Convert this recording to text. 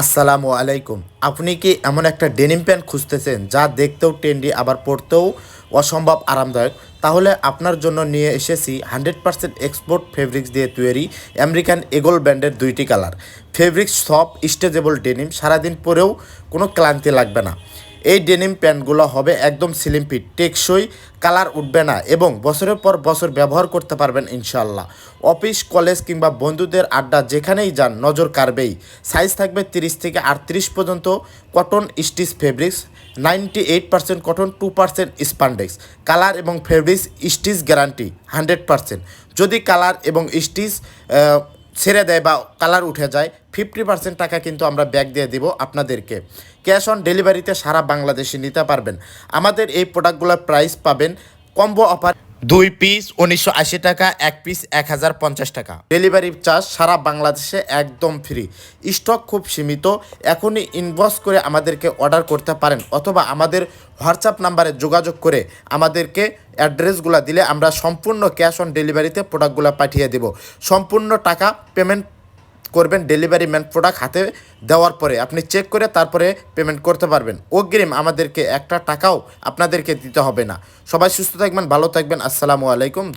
আসসালামু আলাইকুম। আপনি কি এমন একটা ডেনিম প্যান্ট খুঁজতেছেন যা দেখতেও ট্রেন্ডি আবার পরতেও অসম্ভব আরামদায়ক? তাহলে আপনার জন্য নিয়ে এসেছি হান্ড্রেড পারসেন্ট এক্সপোর্ট ফেব্রিক্স দিয়ে তৈরি আমেরিকান এগোল ব্র্যান্ডের দুইটি colour. Fabrics soft, stretchable denim, সারাদিন পরেও কোনো ক্লান্তি লাগবে না। এই ডেনিম প্যান্টগুলো হবে একদম স্লিম টেকসই কালার উঠবে না এবং বছরের পর বছর ব্যবহার করতে পারবেন ইনশাল্লাহ অফিস, কলেজ কিংবা বন্ধুদের আড্ডা যেখানেই যান, নজর কাড়বেই। সাইজ থাকবে তিরিশ থেকে আটত্রিশ পর্যন্ত cotton stitch fabrics ninety eight percent cotton two percent spandex colour এবং fabrics stitch guarantee hundred percent যদি কালার এবং স্টিচ ছেড়ে দেয় বা কালার উঠে যায় ফিফটি পার্সেন্ট টাকা কিন্তু আমরা ব্যাগ দিয়ে দিব আপনাদেরকে। ক্যাশ অন ডেলিভারিতে সারা বাংলাদেশে নিতে পারবেন। আমাদের এই প্রোডাক্টগুলোর প্রাইস পাবেন কম্বো অফার। দুই পিস উনিশশো আশি টাকা এক পিস এক হাজার পঞ্চাশ টাকা। ডেলিভারি চার্জ সারা বাংলাদেশে একদম ফ্রি। স্টক খুব সীমিত এখনই ইনবক্স করে আমাদেরকে অর্ডার করতে পারেন অথবা আমাদের হোয়াটসঅ্যাপ নাম্বারে যোগাযোগ করে আমাদেরকে অ্যাড্রেসগুলো দিলে আমরা সম্পূর্ণ ক্যাশ অন ডেলিভারিতে প্রোডাক্টগুলো পাঠিয়ে দেব। সম্পূর্ণ টাকা পেমেন্ট করবেন ডেলিভারি ম্যান প্রোডাক্ট হাতে দেওয়ার পরে। আপনি চেক করে তারপরে পেমেন্ট করতে পারবেন। অগ্রিম আমাদেরকে একটা টাকাও আপনাদেরকে দিতে হবে না। সবাই সুস্থ থাকবেন, ভালো থাকবেন। আসসালামু আলাইকুম।